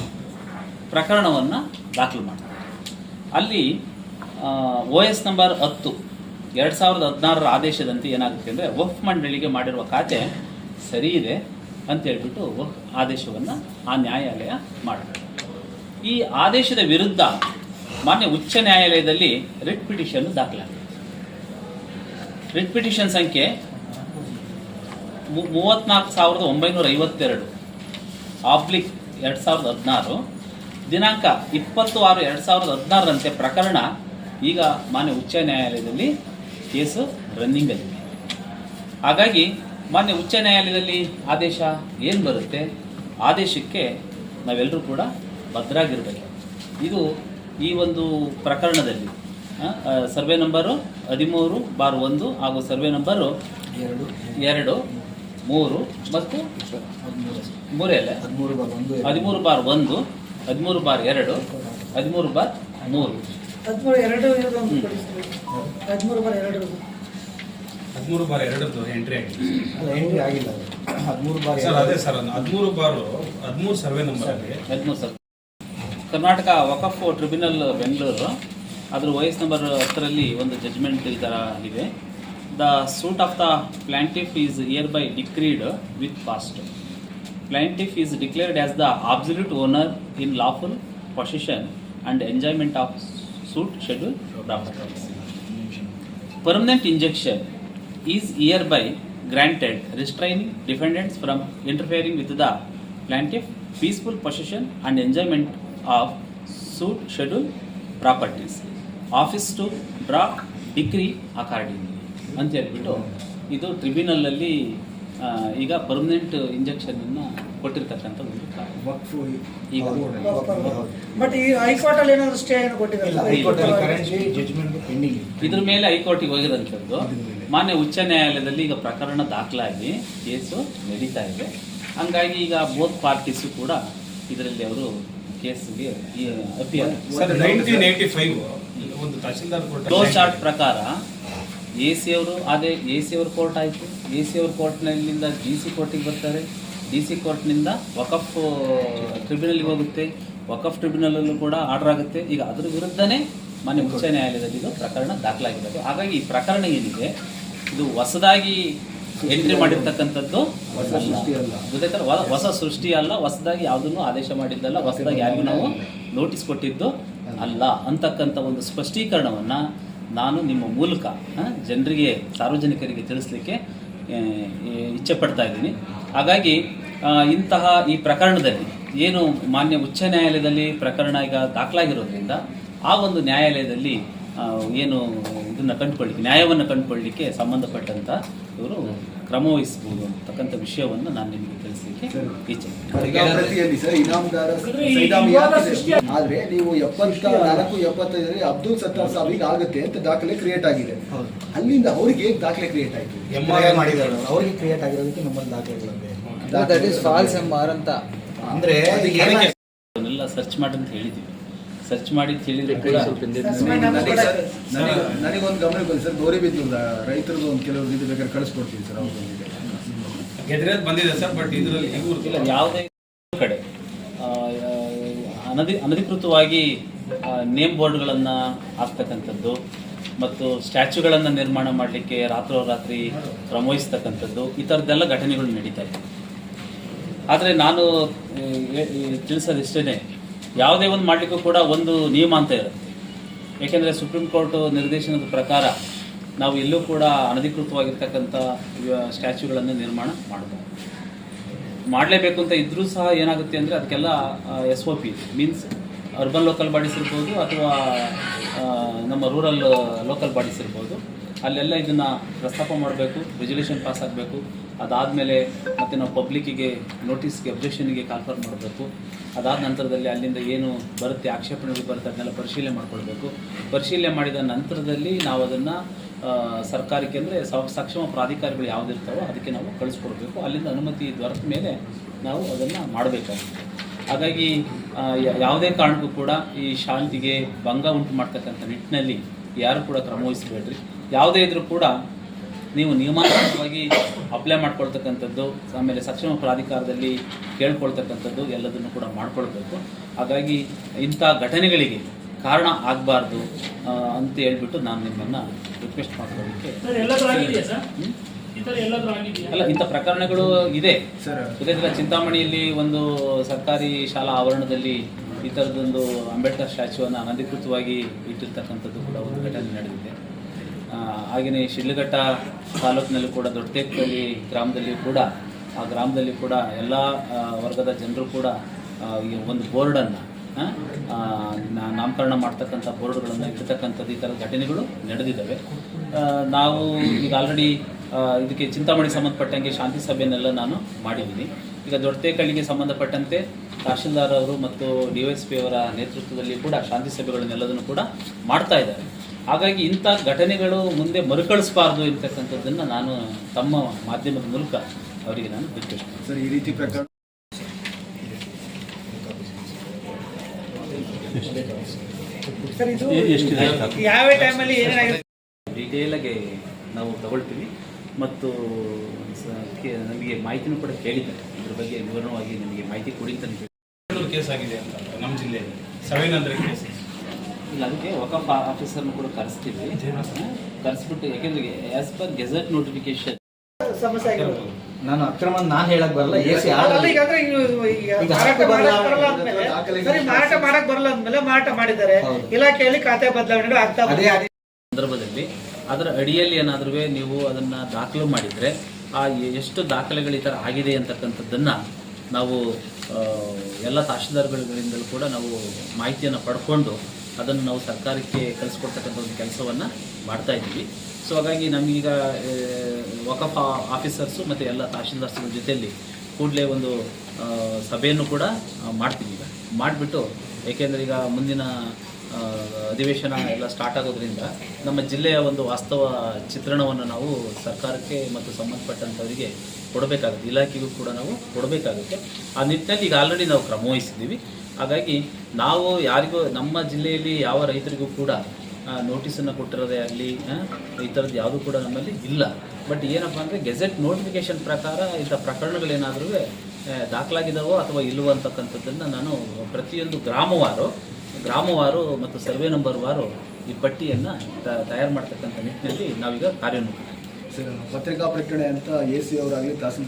ಪ್ರಕರಣವನ್ನು ದಾಖಲು ಮಾಡ್ತಾರೆ. ಅಲ್ಲಿ ಒ ಎಸ್ ನಂಬರ್ ಹತ್ತು, ಎರಡು ಸಾವಿರದ ಹದಿನಾರರ ಆದೇಶದಂತೆ ಏನಾಗುತ್ತೆ ಅಂದರೆ ವಫ್ ಮಂಡಳಿಗೆ ಮಾಡಿರುವ ಖಾತೆ ಸರಿ ಇದೆ ಅಂತ ಹೇಳ್ಬಿಟ್ಟು ವಫ್ ಆದೇಶವನ್ನು ಆ ನ್ಯಾಯಾಲಯ ಮಾಡ್ತಾರೆ. ಈ ಆದೇಶದ ವಿರುದ್ಧ ಮಾನ್ಯ ಉಚ್ಚ ನ್ಯಾಯಾಲಯದಲ್ಲಿ ರಿಟ್ ಪಿಟಿಷನ್ ದಾಖಲಾಗಿದೆ. ರಿಟ್ ಪಿಟಿಷನ್ ಸಂಖ್ಯೆ ಮೂವತ್ನಾಲ್ಕು ಸಾವಿರದ ಒಂಬೈನೂರ ಐವತ್ತೆರಡು ಆಬ್ಲಿಕ್ ಎರಡು ಸಾವಿರದ ಹದಿನಾರು, ದಿನಾಂಕ ಇಪ್ಪತ್ತು ಆರು ಎರಡು ಸಾವಿರದ ಹದಿನಾರರಂತೆ ಪ್ರಕರಣ ಈಗ ಮಾನ್ಯ ಉಚ್ಚ ನ್ಯಾಯಾಲಯದಲ್ಲಿ ಕೇಸು ರನ್ನಿಂಗಲ್ಲಿದೆ ಹಾಗಾಗಿ ಮಾನ್ಯ ಉಚ್ಚ ನ್ಯಾಯಾಲಯದಲ್ಲಿ ಆದೇಶ ಏನು ಬರುತ್ತೆ? ಆದೇಶಕ್ಕೆ ನಾವೆಲ್ಲರೂ ಕೂಡ ಭದ್ರಾಗಿರ್ಬೇಕು. ಇದು ಈ ಒಂದು ಪ್ರಕರಣದಲ್ಲಿ ಸರ್ವೆ ನಂಬರು ಹದಿಮೂರು ಬಾರ್ ಒಂದು ಹಾಗೂ ಸರ್ವೆ ನಂಬರು ಎರಡು ಎರಡು ಮೂರು ಮತ್ತು ಹದಿಮೂರು ಮೂರೇ ಅಲ್ಲ? ಹದಿಮೂರು ಬಾರ್ ಒಂದು. ಹದಿಮೂರು ಬಾರ್ ಒಂದು ಹದಿಮೂರು ಬಾರ್ ಎರಡು ಹದಿಮೂರು ಬಾರ್ ಮೂರು. ಹದಿಮೂರು ಎರಡು ಹದಿಮೂರು ಬಾರ್ ಎರಡು ಹದಿಮೂರು ಬಾರ್ ಎರಡರದ್ದು ಎಂಟ್ರಿ ಆಗಿದೆ. ಅಲ್ಲ ಎಂಟ್ರಿ ಆಗಿಲ್ಲ. ಹದಿಮೂರು ಬಾರ್ ಸರ್ ಅದೇ ಸರ್ ಹದಿಮೂರು ಬಾರು ಹದಿಮೂರು ಸರ್ವೆ ನಂಬರ್ ಅಲ್ಲಿ ಹದಿಮೂರು ಸರ್ ಕರ್ನಾಟಕ ವಕಫ್ ಟ್ರಿಬ್ಯುನಲ್ ಬೆಂಗಳೂರು. ಅದರ ವಯಸ್ ನಂಬರ್ ಹತ್ತರಲ್ಲಿ ಒಂದು ಜಜ್ಮೆಂಟ್ ಈ ಥರ ಇದೆ. The suit of the plaintiff is hereby decreed with first plaintiff is declared as the absolute owner in lawful possession and enjoyment of suit schedule properties injunction is hereby granted, restraining defendants from interfering with the plaintiff peaceful possession and enjoyment of suit schedule properties office to draw decree accordingly ಅಂತ ಹೇಳ್ಬಿಟ್ಟು ಇದು ಟ್ರಿಬ್ಯುನಲಲ್ಲಿ ಈಗ permanent ಇಂಜೆಕ್ಷನನ್ನು ಕೊಟ್ಟಿರ್ತಕ್ಕಂಥ ಒಂದು. ಈಗ. But ಈ ಹೈಕೋರ್ಟಲ್ಲಿ ಏನಾದ್ರು stay ಏನು ಇದ್ರ ಮೇಲೆ ಹೈಕೋರ್ಟಿಗೆ ಹೋಗಿರೋಂಥದ್ದು. ಮಾನ್ಯ ಉಚ್ಚ ನ್ಯಾಯಾಲಯದಲ್ಲಿ ಈಗ ಪ್ರಕರಣ ದಾಖಲಾಗಿ ಕೇಸು ನಡೀತಾ ಇದೆ. ಹಂಗಾಗಿ ಈಗ ಬೋತ್ ಪಾರ್ಟೀಸು ಕೂಡ ಇದರಲ್ಲಿ ಅವರು ಕೇಸ್ಗೆ ಅಪಿಯರ್ ನೈನ್ಟೀನ್ ಏಯ್ಟಿ ಫೈವ್ ಒಂದು ತಹಶೀಲ್ದಾರ್ ಫ್ಲೋ ಕೋರ್ಟ್ ಚಾರ್ಟ್ ಪ್ರಕಾರ ಎ ಸಿ ಅವರು ಅದೇ ಎ ಸಿ ಅವ್ರ ಕೋರ್ಟ್ ಆಯಿತು. ಎ ಸಿ ಅವ್ರ ಕೋರ್ಟ್ನಲ್ಲಿಂದ ಡಿ ಸಿ ಕೋರ್ಟಿಗೆ ಬರ್ತಾರೆ. ಡಿ ಸಿ ಕೋರ್ಟ್ನಿಂದ ವಕಫ್ ಟ್ರಿಬ್ಯುನಲ್ಗೆ ಹೋಗುತ್ತೆ. ವಕಫ್ ಟ್ರಿಬ್ಯುನಲಲ್ಲೂ ಕೂಡ ಆರ್ಡರ್ ಆಗುತ್ತೆ. ಈಗ ಅದ್ರ ವಿರುದ್ಧನೇ ಮಾನ್ಯ ಉಚ್ಚ ನ್ಯಾಯಾಲಯದಲ್ಲಿ ಇದು ಪ್ರಕರಣ ದಾಖಲಾಗಿರೋದು ಹಾಗಾಗಿ ಈ ಪ್ರಕರಣ ಏನಿದೆ? ಇದು ಹೊಸದಾಗಿ ಎಂಟ್ರಿ ಮಾಡಿರ್ತಕ್ಕಂಥದ್ದು ಹೊಸ ಅಲ್ಲ. ಸೃಷ್ಟಿ ಅಲ್ಲ. ಗೊತ್ತಾಯ್ತಲ್ಲ ಹೊಸ ಸೃಷ್ಟಿ ಅಲ್ಲ ಹೊಸದಾಗಿ ಯಾವುದನ್ನು ಆದೇಶ ಮಾಡಿದ್ದಲ್ಲ ಹೊಸದಾಗಿ ಯಾರಿಗೂ ನಾವು ನೋಟಿಸ್ ಕೊಟ್ಟಿದ್ದು ಅಲ್ಲ ಅಂತಕ್ಕಂಥ ಒಂದು ಸ್ಪಷ್ಟೀಕರಣವನ್ನು ನಾನು ನಿಮ್ಮ ಮೂಲಕ ಜನರಿಗೆ ಸಾರ್ವಜನಿಕರಿಗೆ ತಿಳಿಸ್ಲಿಕ್ಕೆ ಇಚ್ಛೆ ಪಡ್ತಾ ಇದ್ದೀನಿ ಹಾಗಾಗಿ ಇಂತಹ ಈ ಪ್ರಕರಣದಲ್ಲಿ ಏನು ಮಾನ್ಯ ಉಚ್ಚ ನ್ಯಾಯಾಲಯದಲ್ಲಿ ಪ್ರಕರಣ ಈಗ ದಾಖಲಾಗಿರೋದ್ರಿಂದ ಆ ಒಂದು ನ್ಯಾಯಾಲಯದಲ್ಲಿ ಏನು ಇದನ್ನು ಕಂಡುಕೊಳ್ಳಿಕ್ಕೆ ನ್ಯಾಯವನ್ನು ಕಂಡುಕೊಳ್ಳಿಕ್ಕೆ ಸಂಬಂಧಪಟ್ಟಂಥ ಇವರು ಕ್ರಮ ವಹಿಸಬಹುದು ಅಂತಕ್ಕಂಥ ವಿಷಯವನ್ನು ನಾನು ನಿಮಗೆ ತಿಳಿಸಲಿಕ್ಕೆ ಇಚ್ಛೆ. ಆದರೆ ನೀವು ಎಪ್ಪತ್ತ ನಾಲ್ಕು ಎಪ್ಪತ್ತೈದರಲ್ಲಿ ಅಬ್ದುಲ್ ಸತ್ತಾರ್ ಸಾಹಿಗೆ ಆಗುತ್ತೆ ಅಂತ ದಾಖಲೆ ಕ್ರಿಯೇಟ್ ಆಗಿದೆ. ಅಲ್ಲಿಂದ ಅವ್ರಿಗೆ ಹೇಗೆ ದಾಖಲೆ ಕ್ರಿಯೇಟ್ ಆಯಿತು? M R. ಅವ್ರಿಗೆ ಕ್ರಿಯೇಟ್ ಆಗಿರೋದಕ್ಕೆ ನಮ್ಮಲ್ಲಿ ದಾಖಲೆಗಳು ದಟ್ ಈಸ್ ಫಾಲ್ಸ್ ಆರ್ ಅಂತ. ಅಂದ್ರೆ ಅದಕ್ಕೆ ಸರ್ಚ್ ಮಾಡಿ ಅಂತ ಹೇಳಿದ್ದೀವಿ ಸರ್ಚ್ ಮಾಡಿ ತಿಳಿದ್ರೆ ಕೂಡ ನನಗೆ ಸರ್ ನನಗೆ ನನಗೊಂದು ಗಮನ ಕೊಡಿ ಸರ್ ಗೌರಿಬಿದ್ದೂರ್ದ ರೈತರದ್ದು ಒಂದು ಕೆಲವರು ಇದು ಬೇಕಾದ್ರೆ ಕಳಿಸ್ಕೊಡ್ತೀವಿ ಸರ್ ಗೆದ್ರೇದ್ ಬಂದಿದೆ ಸರ್ ಬಟ್ ಇದರಲ್ಲಿ ಇಲ್ಲ ಯಾವುದೇ ಕಡೆ ಅನಧಿ ಅನಧಿಕೃತವಾಗಿ ನೇಮ್ ಬೋರ್ಡ್ಗಳನ್ನು ಹಾಕ್ತಕ್ಕಂಥದ್ದು ಮತ್ತು ಸ್ಟ್ಯಾಚ್ಯೂಗಳನ್ನು ನಿರ್ಮಾಣ ಮಾಡಲಿಕ್ಕೆ ರಾತ್ರೋರಾತ್ರಿ ಕ್ರಮವಹಿಸ್ತಕ್ಕಂಥದ್ದು ಈ ಥರದ್ದೆಲ್ಲ ಘಟನೆಗಳು ನಡೀತಾ ಇದೆ. ಆದರೆ ನಾನು ತಿಳಿಸೋದಿಷ್ಟೇ ಯಾವುದೇ ಒಂದು ಮಾಡಲಿಕ್ಕೂ ಕೂಡ ಒಂದು ನಿಯಮ ಅಂತ ಇರುತ್ತೆ. ಏಕೆಂದರೆ ಸುಪ್ರೀಂ ಕೋರ್ಟ್ ನಿರ್ದೇಶನದ ಪ್ರಕಾರ ನಾವು ಎಲ್ಲೂ ಕೂಡ ಅನಧಿಕೃತವಾಗಿರ್ತಕ್ಕಂಥ ಸ್ಟ್ಯಾಚ್ಯೂಗಳನ್ನು ನಿರ್ಮಾಣ ಮಾಡಬಹುದು ಮಾಡಲೇಬೇಕು ಅಂತ ಇದ್ದರೂ ಸಹ ಏನಾಗುತ್ತೆ ಅಂದರೆ ಅದಕ್ಕೆಲ್ಲ S O P means urban local bodies ಇರ್ಬೋದು ಅಥವಾ ನಮ್ಮ ರೂರಲ್ ಲೋಕಲ್ ಬಾಡೀಸ್ ಇರ್ಬೋದು. ಅಲ್ಲೆಲ್ಲ ಇದನ್ನು ಪ್ರಸ್ತಾಪ ಮಾಡಬೇಕು ರೆಜುಲೇಷನ್ ಪಾಸ್ ಆಗಬೇಕು. ಅದಾದಮೇಲೆ ಮತ್ತೆ ನಾವು ಪಬ್ಲಿಕ್ಕಿಗೆ ನೋಟಿಸ್ಗೆ ಅಬ್ಜೆಕ್ಷನ್ಗೆ ಕಾನ್ಫರ್ಮ್ ಮಾಡಬೇಕು. ಅದಾದ ನಂತರದಲ್ಲಿ ಅಲ್ಲಿಂದ ಏನು ಬರುತ್ತೆ, ಆಕ್ಷೇಪಣೆಗಳು ಬರುತ್ತೆ, ಅದನ್ನೆಲ್ಲ ಪರಿಶೀಲನೆ ಮಾಡ್ಕೊಳ್ಬೇಕು. ಪರಿಶೀಲನೆ ಮಾಡಿದ ನಂತರದಲ್ಲಿ ನಾವು ಅದನ್ನು ಸರ್ಕಾರಕ್ಕೆ ಅಂದರೆ ಸಕ್ಷಮ ಪ್ರಾಧಿಕಾರಿಗಳು ಯಾವುದಿರ್ತಾವೋ ಅದಕ್ಕೆ ನಾವು ಕಳಿಸ್ಕೊಡ್ಬೇಕು. ಅಲ್ಲಿಂದ ಅನುಮತಿ ದೊರೆತ ಮೇಲೆ ನಾವು ಅದನ್ನು ಮಾಡಬೇಕಾಗುತ್ತೆ. ಹಾಗಾಗಿ ಯಾವುದೇ ಕಾರಣಕ್ಕೂ ಕೂಡ ಈ ಶಾಂತಿಗೆ ಭಂಗ ಉಂಟು ಮಾಡ್ತಕ್ಕಂಥ ನಿಟ್ಟಿನಲ್ಲಿ ಯಾರು ಕೂಡ ಕ್ರಮ ವಹಿಸಬೇಡ್ರಿ ಯಾವುದೇ ಇದ್ರೂ ಕೂಡ ನೀವು ನಿಯಮಾನುಸಾರವಾಗಿ ಅಪ್ಲೈ ಮಾಡ್ಕೊಳ್ತಕ್ಕಂಥದ್ದು ಆಮೇಲೆ ಸಕ್ಷಮ ಪ್ರಾಧಿಕಾರದಲ್ಲಿ ಕೇಳ್ಕೊಳ್ತಕ್ಕಂಥದ್ದು ಎಲ್ಲದನ್ನು ಕೂಡ ಮಾಡ್ಕೊಳ್ಬೇಕು. ಹಾಗಾಗಿ ಇಂಥ ಘಟನೆಗಳಿಗೆ ಕಾರಣ ಆಗಬಾರ್ದು ಅಂತ ಹೇಳ್ಬಿಟ್ಟು ನಾನು ನಿಮ್ಮನ್ನು ರಿಕ್ವೆಸ್ಟ್ ಮಾಡ್ಕೊಳ್ಳಿಕ್ಕೆ? ಅಲ್ಲ ಇಂಥ ಪ್ರಕರಣಗಳು ಇದೆ. ಸರ್ ಸುಧೇಂದ್ರ ಚಿಂತಾಮಣಿಯಲ್ಲಿ ಒಂದು ಸರ್ಕಾರಿ ಶಾಲಾ ಆವರಣದಲ್ಲಿ ಈ ಥರದೊಂದು ಅಂಬೇಡ್ಕರ್ ಸ್ಟ್ಯಾಚ್ಯೂವನ್ನು ಅನಧಿಕೃತವಾಗಿ ಇಟ್ಟಿರ್ತಕ್ಕಂಥದ್ದು ಕೂಡ ಒಂದು ಘಟನೆ ನಡೆದಿದೆ. ಹಾಗೆಯೇ ಶಿಡ್ಲಘಟ್ಟ ತಾಲೂಕಿನಲ್ಲೂ ಕೂಡ ದೊಡ್ಡತೇಕಲ್ಲಿ ಗ್ರಾಮದಲ್ಲಿ ಕೂಡ, ಆ ಗ್ರಾಮದಲ್ಲಿ ಕೂಡ ಎಲ್ಲ ವರ್ಗದ ಜನರು ಕೂಡ ಈ ಒಂದು ಬೋರ್ಡನ್ನು ನಾಮಕರಣ ಮಾಡ್ತಕ್ಕಂಥ ಬೋರ್ಡ್ಗಳನ್ನು ಇಟ್ಟಿರ್ತಕ್ಕಂಥದ್ದು ಈ ಥರ ಘಟನೆಗಳು ನಡೆದಿದ್ದಾವೆ. ನಾವು ಈಗ ಆಲ್ರೆಡಿ ಇದಕ್ಕೆ ಚಿಂತಾಮಣಿ ಸಂಬಂಧಪಟ್ಟಂಗೆ ಶಾಂತಿ ಸಭೆಯನ್ನೆಲ್ಲ ನಾನು ಮಾಡಿದ್ದೀನಿ. ಈಗ ದೊಡ್ಡತೇಕಳ್ಳಿಗೆ ಸಂಬಂಧಪಟ್ಟಂತೆ ತಹಶೀಲ್ದಾರ್ ಅವರು ಮತ್ತು ಡಿ ಎಸ್ ಪಿ ಅವರ ನೇತೃತ್ವದಲ್ಲಿ ಕೂಡ ಶಾಂತಿ ಸಭೆಗಳನ್ನೆಲ್ಲದನ್ನು ಕೂಡ ಮಾಡ್ತಾ ಇದ್ದಾರೆ. ಹಾಗಾಗಿ ಇಂಥ ಘಟನೆಗಳು ಮುಂದೆ ಮರುಕಳಿಸಬಾರ್ದು ಇರ್ತಕ್ಕಂಥದ್ದನ್ನು ನಾನು ತಮ್ಮ ಮಾಧ್ಯಮದ ಮೂಲಕ ಅವರಿಗೆ ನಾನು ರಿಕ್ವೆಸ್ಟ್ ಸರ್ ಈ ರೀತಿ ಪ್ರಕರಣ ಸರ್ ಇದು ಯಾವ ಟೈಮಲ್ಲಿ ಡೀಟೇಲಾಗಿ ನಾವು ತಗೊಳ್ತೀವಿ ಮತ್ತು ನಮಗೆ ಮಾಹಿತಿನೂ ಕೂಡ ಕೇಳಿದ್ದಾರೆ. ಇದ್ರ ಬಗ್ಗೆ ವಿವರವಾಗಿ ನಮಗೆ ಮಾಹಿತಿ ಕೊಡಿ ಅಂತ ಕೇಸ್ ಆಗಿದೆ ಅಂತ ನಮ್ಮ ಜಿಲ್ಲೆಯಲ್ಲಿ. ಸೆವೆನ್ ಹಂಡ್ರೆಡ್ ಕೇಸ್ ಇಲ್ಲ ಅದಕ್ಕೆ ವಕಫ್ ಆಫೀಸರ್ನ ಕೂಡ ಕರೆಸ್ತೀವಿ. ಕರೆಸ್ಬಿಟ್ಟು ಯಾಕೆಂದ್ರೆ ಆಸ್ ಪರ್ ಗೆಜೆಟ್ ನೋಟಿಫಿಕೇಶನ್ ಸಮಸ್ಯೆ ಆಗಿರೋದು ನಾನು ಅಕ್ರಮ ನಾನು ಹೇಳಕ್ ಬರಲ್ಲ ಎ ಸಿ ಮಾರಾಟ ಮಾಡಕ್ ಬರಲ್ಲ ಅಂದ್ಮೇಲೆ. ಮಾರಾಟ ಮಾಡಿದ್ದಾರೆ. ಇಲಾಖೆಯಲ್ಲಿ ಖಾತೆ ಬದಲಾವಣೆಗಳು ಆಗ್ತಾ ಅದೇ ಸಂದರ್ಭದಲ್ಲಿ ಅದರ ಅಡಿಯಲ್ಲಿ ಏನಾದ್ರೂ ನೀವು ಅದನ್ನ ದಾಖಲು ಮಾಡಿದ್ರೆ ಆ ಎಷ್ಟು ದಾಖಲೆಗಳು ಈ ತರ ಆಗಿದೆ ಅಂತಕ್ಕಂಥದ್ದನ್ನ ನಾವು ಎಲ್ಲ ತಹಶೀಲ್ದಾರ್ಗಳಿಂದಲೂ ಕೂಡ ನಾವು ಮಾಹಿತಿಯನ್ನು ಪಡ್ಕೊಂಡು ಅದನ್ನು ನಾವು ಸರ್ಕಾರಕ್ಕೆ ಕಳಿಸ್ಕೊಡ್ತಕ್ಕಂಥ ಒಂದು ಕೆಲಸವನ್ನು ಮಾಡ್ತಾ ಇದ್ದೀವಿ. ಸೊ ಹಾಗಾಗಿ ನಮಗೀಗ ವಕಫ್ ಆಫೀಸರ್ಸು ಮತ್ತು ಎಲ್ಲ ತಹಶೀಲ್ದಾರ್ಸ್ಗಳ ಜೊತೆಯಲ್ಲಿ ಕೂಡಲೇ ಒಂದು ಸಭೆಯನ್ನು ಕೂಡ ಮಾಡ್ತೀವಿ ಈಗ. ಮಾಡಿಬಿಟ್ಟು, ಏಕೆಂದರೆ ಈಗ ಮುಂದಿನ ಅಧಿವೇಶನ ಎಲ್ಲ ಸ್ಟಾರ್ಟ್ ಆಗೋದ್ರಿಂದ ನಮ್ಮ ಜಿಲ್ಲೆಯ ಒಂದು ವಾಸ್ತವ ಚಿತ್ರಣವನ್ನು ನಾವು ಸರ್ಕಾರಕ್ಕೆ ಮತ್ತು ಸಂಬಂಧಪಟ್ಟಂಥವರಿಗೆ ಕೊಡಬೇಕಾಗುತ್ತೆ. ಇಲಾಖೆಗೂ ಕೂಡ ನಾವು ಕೊಡಬೇಕಾಗುತ್ತೆ. ಆ ನಿಟ್ಟಿನಲ್ಲಿ ಈಗ ಆಲ್ರೆಡಿ ನಾವು ಕ್ರಮ ವಹಿಸಿದ್ದೀವಿ ಹಾಗಾಗಿ ನಾವು ಯಾರಿಗೂ, ನಮ್ಮ ಜಿಲ್ಲೆಯಲ್ಲಿ ಯಾವ ರೈತರಿಗೂ ಕೂಡ ನೋಟಿಸನ್ನು ಕೊಟ್ಟಿರೋದೇ ಆಗಲಿ ಈ ಥರದ್ದು ಯಾವುದೂ ಕೂಡ ನಮ್ಮಲ್ಲಿ ಇಲ್ಲ. ಬಟ್ ಏನಪ್ಪ ಅಂದರೆ ಗೆಜೆಟ್ ನೋಟಿಫಿಕೇಶನ್ ಪ್ರಕಾರ ಇಂಥ ಪ್ರಕರಣಗಳೇನಾದರೂ ದಾಖಲಾಗಿದ್ದಾವೋ ಅಥವಾ ಇಲ್ಲವೋ ಅಂತಕ್ಕಂಥದ್ದನ್ನು ನಾನು ಪ್ರತಿಯೊಂದು ಗ್ರಾಮವಾರು ಗ್ರಾಮವಾರು ಮತ್ತು ಸರ್ವೆ ನಂಬರ್ ವಾರು ಈ ಪಟ್ಟಿಯನ್ನು ತಯಾರು ಮಾಡ್ತಕ್ಕಂಥ ನಿಟ್ಟಿನಲ್ಲಿ ನಾವೀಗ ಕಾರ್ಯೋನ್ಮುಖ ಪತ್ರಿಕಾ ಪ್ರಕಟಣೆ ಅಂತ ಎ ಸಿ ಅವರಾಗಲಿ, ತಹಸೀಲ್ದಾರ್